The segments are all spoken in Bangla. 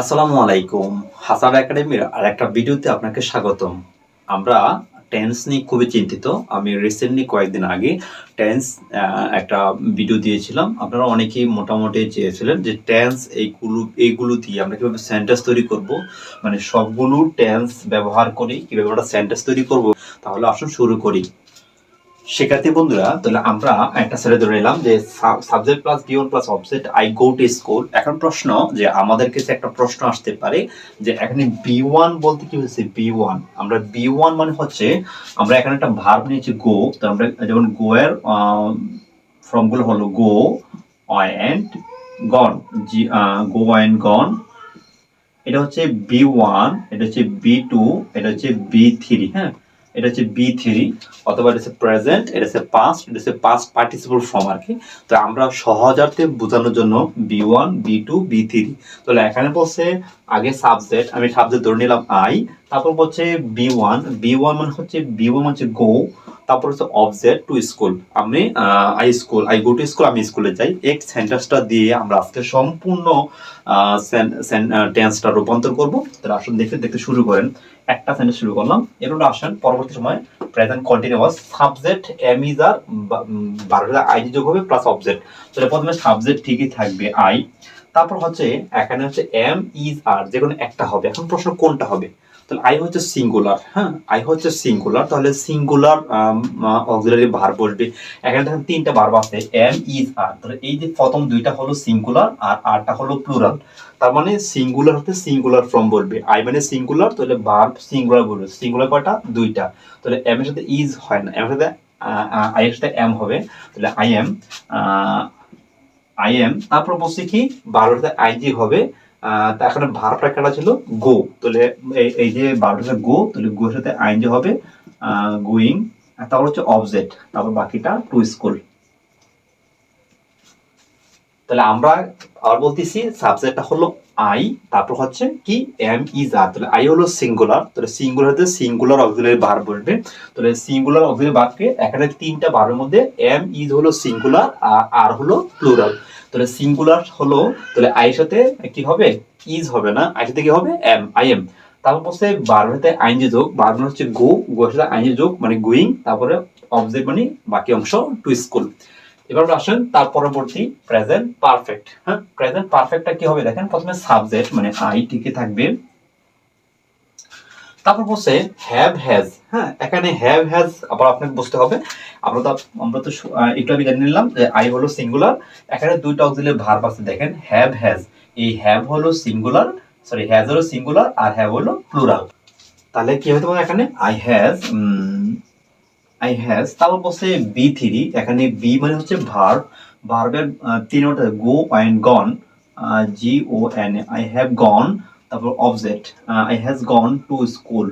আসসালামু আলাইকুম হাসান একাডেমির আর একটা ভিডিওতে আপনাকে স্বাগতম। আমরা টেন্স নিয়ে খুবই চিন্তিত। আমি রিসেন্টলি কয়েকদিন আগে টেন্স একটা ভিডিও দিয়েছিলাম। আপনারা অনেকেই মোটামুটি চেয়েছিলেন যে টেন্স এইগুলো এইগুলো দিয়ে আমরা কীভাবে সেন্টেন্স তৈরি করব। মানে সবগুলো টেন্স ব্যবহার করে, কীভাবে আমরা সেন্টেন্স তৈরি করব। তাহলে আসুন শুরু করি। শিক্ষার্থী বন্ধুরা, তাহলে আমরা একটা ছেড়ে ধরে নিলাম যে subject plus গিওন plus object I go to school এখন প্রশ্ন যে আমাদের কাছে একটা প্রশ্ন আসতে পারে যে এখানে বি ওয়ান বলতে কি হচ্ছে? বি ওয়ান আমরা বি ওয়ান মানে হচ্ছে, আমরা এখানে একটা ভার্ব নিয়েছি গো তো আমরা যেমন গো এর ফর্মগুলো হলো go and gone G go and gone এটা হচ্ছে বি ওয়ান এটা হচ্ছে বি টু এটা হচ্ছে বি থ্রি হ্যাঁ? এটা হচ্ছে বি থ্রি অথবা এটা হচ্ছে প্রেজেন্ট এটা হচ্ছে পাস্ট এটা হচ্ছে পাস্ট পার্টিসিপল ফর্ম আর কি। তো আমরা সহজার্থে বোঝানোর জন্য B one B two B three তো এখানে বলছে আগে সাবজেক্ট আমি সাবজেক্ট ধরে নিলাম আই তারপর বলছে বি ওয়ান বি ওয়ান মানে হচ্ছে বি ওয়ান হচ্ছে গো তারপর হচ্ছে অবজেক্ট টু স্কুল আমি I school I go to school আমি স্কুলে যাই। এক সেন্টেন্সটা দিয়ে আমরা আজকে সম্পূর্ণ টেন্সটা রূপান্তর করব। তাহলে আসুন দেখতে দেখতে শুরু করেন। একটা সেন্টেন্স শুরু করলাম। এরপর আসেন পরবর্তী সময় present continuous subject am is are বারোটা আইডি যোগ হবে প্লাস অবজেক্ট তাহলে প্রথমে সাবজেক্ট ঠিকই থাকবে আই তারপর হচ্ছে, এখানে হচ্ছে এম ইজ আর যে কোনো একটা হবে। এখন প্রশ্ন কোনটা হবে? তাহলে আই হচ্ছে সিঙ্গুলার হ্যাঁ? আই হচ্ছে সিঙ্গুলার তাহলে সিঙ্গুলার অক্সিলারি ভার বসবে এখানে দেখেন তিনটা ভার্ব আছে এম ইজ আর তাহলে এই যে প্রথম দুইটা হলো সিঙ্গুলার আর আরটা হলো প্লুরাল তার মানে সিঙ্গুলার হতে সিঙ্গুলার ফর্ম বলবে আই মানে সিঙ্গুলার তাহলে ভার্ব সিঙ্গুলার বলবে। সিঙ্গুলার কয়টা? দুইটা। তাহলে এম এর সাথে ইজ হয় না। এম এর সাথে আই এর সাথে এম হবে। তাহলে আই এম আই এম তারপর বলছি কি? সাথে আইজি হবে এখানে ভার্বটা কাটা ছিল গো। তাহলে এই যে ভার্বটা গো, তাহলে গো সাথে আইন যে হবে গোয়িং তারপর হচ্ছে অবজেক্ট, তারপর বাকিটা টু স্কুল। তাহলে আমরা আবার বলতেছি সাবজেক্টটা হলো আই তারপর হচ্ছে কি? এম ইজ আর তাহলে আই হলো সিঙ্গুলার তাহলে সিঙ্গুলার হতে সিঙ্গুলার অক্সিলারি বার বলবে। তাহলে সিঙ্গুলার অক্সিলারি বারকে এখানে তিনটা বারের মধ্যে এম ইজ হলো সিঙ্গুলার আর আর হলো প্লুরাল তাহলে সিঙ্গুলার হলো, তাহলে আই সাথে কি হবে? ইজ হবে না। আই সাথে কি হবে? এম আই এম তারপর হচ্ছে বারোর সাথে আইনজি যোগ। বারো হচ্ছে গো গো সাথে আইনজি যোগ মানে গোয়িং তারপরে অবজেক্ট মানে বাকি অংশ টু স্কুল এবার আসেন তার পরবর্তী প্রেজেন্ট পারফেক্ট হ্যাঁ প্রেজেন্ট পারফেক্টটা কি হবে দেখেন, প্রথমে সাবজেক্ট মানে আই টিকে থাকবে? তারপর বলছে হ্যাভ হ্যাজ হ্যাঁ এখানে হ্যাভ হ্যাজ আবার আপনাকে বুঝতে হবে। আমরা তো আমরা তো একটু আগে জানিয়ে নিলাম যে আই হলো সিঙ্গুলার এখানে দুইটা অক্সিলারি ভার্ব আছে, দেখেন হ্যাভ হ্যাজ এই হ্যাভ হলো সিঙ্গুলার সরি হ্যাজ হলো সিঙ্গুলার আর হ্যাভ হলো প্লুরাল তাহলে কি হবে পারে এখানে? আই হ্যাজ আই হ্যাজ তারপর বলছে বি থ্রি এখানে বি মানে হচ্ছে ভার্ব ভার্বের তিন go and gone G O N I have gone তারপর object I has gone to school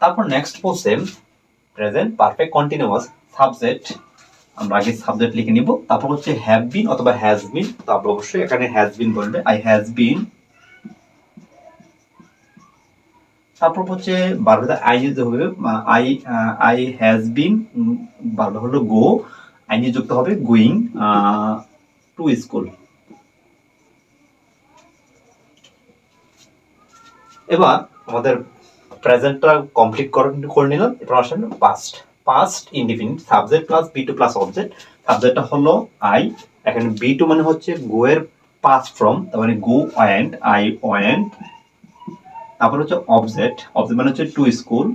তারপর নেক্সট বলছে প্রেজেন্ট পারফেক্ট কন্টিনিউয়াস সাবজেক্ট আমরা আগে সাবজেক্ট লিখে নিব, তারপর হচ্ছে হ্যাভ বিন অথবা হ্যাজ বিন তারপর অবশ্যই এখানে হ্যাজ বিন বলবে আই হ্যাজ বিন তারপর হচ্ছে বারোটা আই যুক্ত হবে আই আই হ্যাজ বিন বারোটা হলো গো আই নিয়ে যুক্ত হবে গোয়িং টু স্কুল এবার আমাদের প্রেজেন্টটা কমপ্লিট করে নিলাম এবার আসেন past past indefinite subject plus B two plus object সাবজেক্টটা হলো আই এখানে বি টু মানে হচ্ছে গো এর পাস্ট ফ্রম তার মানে গো ওয়েন্ট আই ওয়েন্ট তারপর হচ্ছে অবজেক্ট অবজেক্ট মানে হচ্ছে টু স্কুল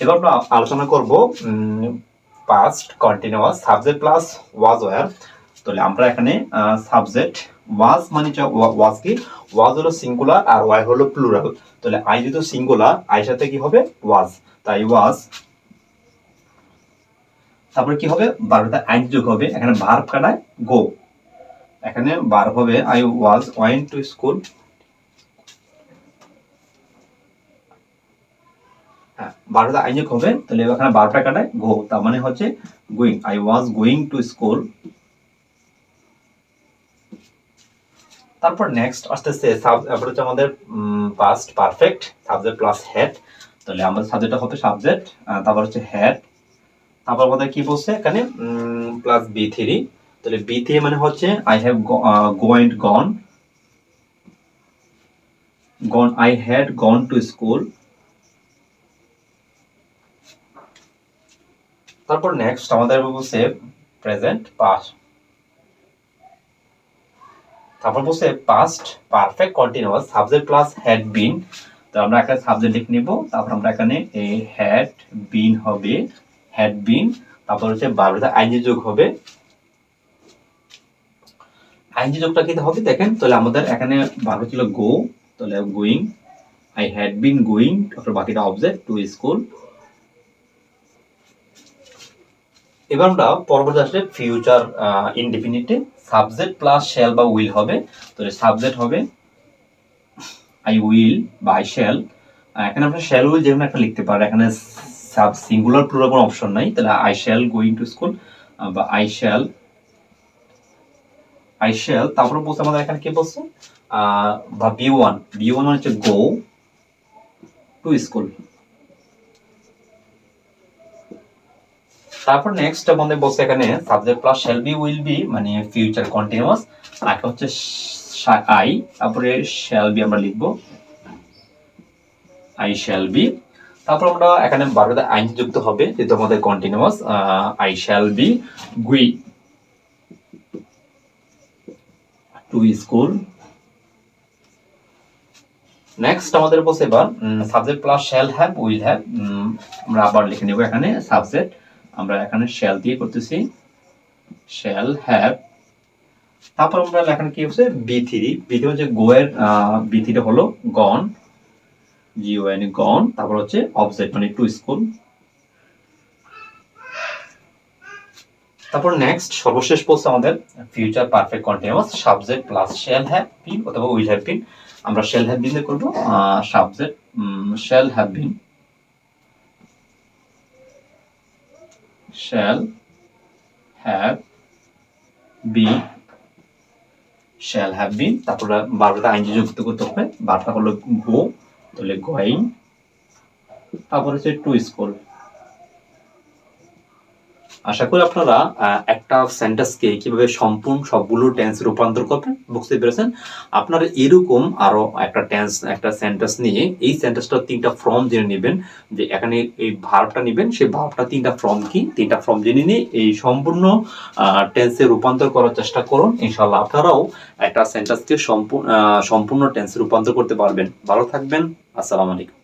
এবার আমরা আলোচনা করব past continuous subject plus was were তাহলে আমরা এখানে সাবজেক্ট ওয়াজ মানে ওয়াজ কি? ওয়াজ হলো সিঙ্গুলার আর ওয়াই হলো প্লুরাল তাহলে আই যেহেতু সিঙ্গুলার আই সাথে কি হবে? ওয়াজ তাই ওয়াজ তারপরে কি হবে? বারোটা আইন যোগ হবে। এখানে ভার্ব কাটায় গো এখানে বার হবে। আই ওয়াজ ওয়াইন টু স্কুল বারোটা আইন যোগ হবে, তাহলে এখানে বারোটা কাটায় গো তার মানে হচ্ছে going I was going to school তারপর নেক্সট আসতেছে তারপর হচ্ছে আমাদের past perfect subject plus had তাহলে আমাদের সাবজেক্টটা হবে সাবজেক্ট তারপর হচ্ছে হেড তারপর আমাদের কি বলছে? এখানে প্লাস বি থ্রি তাহলে বি থেকে মানে হচ্ছে I have went gone gone I had gone to school তারপর নেক্সট আমাদের বলছে প্রেজেন্ট পাস্ট তারপর বলছে past perfect continuous subject plus had been তো আমরা একটা সাবজেক্ট লিখে নিব, তারপর আমরা এখানে এই হ্যাড বিন হবে হ্যাড বিন তারপর হচ্ছে বারোটা আইনি যোগ হবে আইনি যোগটা কি হবে দেখেন? তাহলে আমাদের এখানে বারো ছিল গো, তাহলে going I had been going তারপর বাকিটা অবজেক্ট টু স্কুল এবার আমরা পরবর্তী আসলে ফিউচার ইনডিফিনিটে সাবজেক্ট প্লাস শ্যাল বা উইল হবে। তাহলে সাবজেক্ট হবে আই উইল বা আই শ্যাল এখানে আমরা শ্যাল উইল যেমন একটা লিখতে পারি, এখানে সাব সিঙ্গুলার প্লুরাল কোনো অপশন নাই। তাহলে I shall going to school বা আই শ্যাল আই শ্যাল তারপরে বলছে আমাদের এখানে কি বলছে? বা বি ওয়ান বি ওয়ান মানে হচ্ছে গো টু স্কুল তারপর নেক্সট আমাদের বলছে এখানে subject plus shall be will be মানে ফিউচার কন্টিনিউয়াস আর হচ্ছে আই তারপরে শ্যাল বি আমরা লিখব। আই শ্যাল বি তারপর আমরা এখানে বারোটা আইন যুক্ত হবে, যেহেতু আমাদের কন্টিনিউয়াস আই শ্যাল বি গুই টু স্কুল নেক্সট আমাদের বসে এবার subject plus shall have will have আমরা আবার লিখে নেব এখানে সাবজেক্ট আমরা এখানে শ্যাল দিয়ে করতেছি। শ্যাল হ্যাভ তারপর আমরা এখানে কি হচ্ছে? বি থ্রি বি থ্রি হচ্ছে গোয়ের বি থ্রি হলো গন জিও এন গন তারপর হচ্ছে অবজেক্ট মানে টু স্কুল তারপর নেক্সট সর্বশেষ বলছে আমাদের future perfect continuous subject plus shall have been অথবা উইল হ্যাভ বিন আমরা শেল হ্যাভ বিন করব subject shall have been shall have been shall have been তারপর বারোটা আইনজি যুক্ত করতে হবে, বারোটা হলো গো তাহলে গোয়িং তারপর হচ্ছে টু স্কুল আশা করি আপনারা একটা সেন্টেন্সকে কীভাবে সম্পূর্ণ সবগুলো টেন্স রূপান্তর করবেন, বুঝতে পেরেছেন? আপনারা এরকম আরও একটা টেন্স একটা সেন্টেন্স নিয়ে এই সেন্টেন্সটা তিনটা ফর্ম জেনে নেবেন, যে এখানে এই ভার্বটা নেবেন, সেই ভার্বটা তিনটা ফর্ম কি? তিনটা ফর্ম জেনে নিয়ে এই সম্পূর্ণ টেন্সে রূপান্তর করার চেষ্টা করুন। ইনশাল্লাহ আপনারাও একটা সেন্টেন্সকে সম্পূর্ণ সম্পূর্ণ টেন্সে রূপান্তর করতে পারবেন। ভালো থাকবেন। আসসালামু আলাইকুম।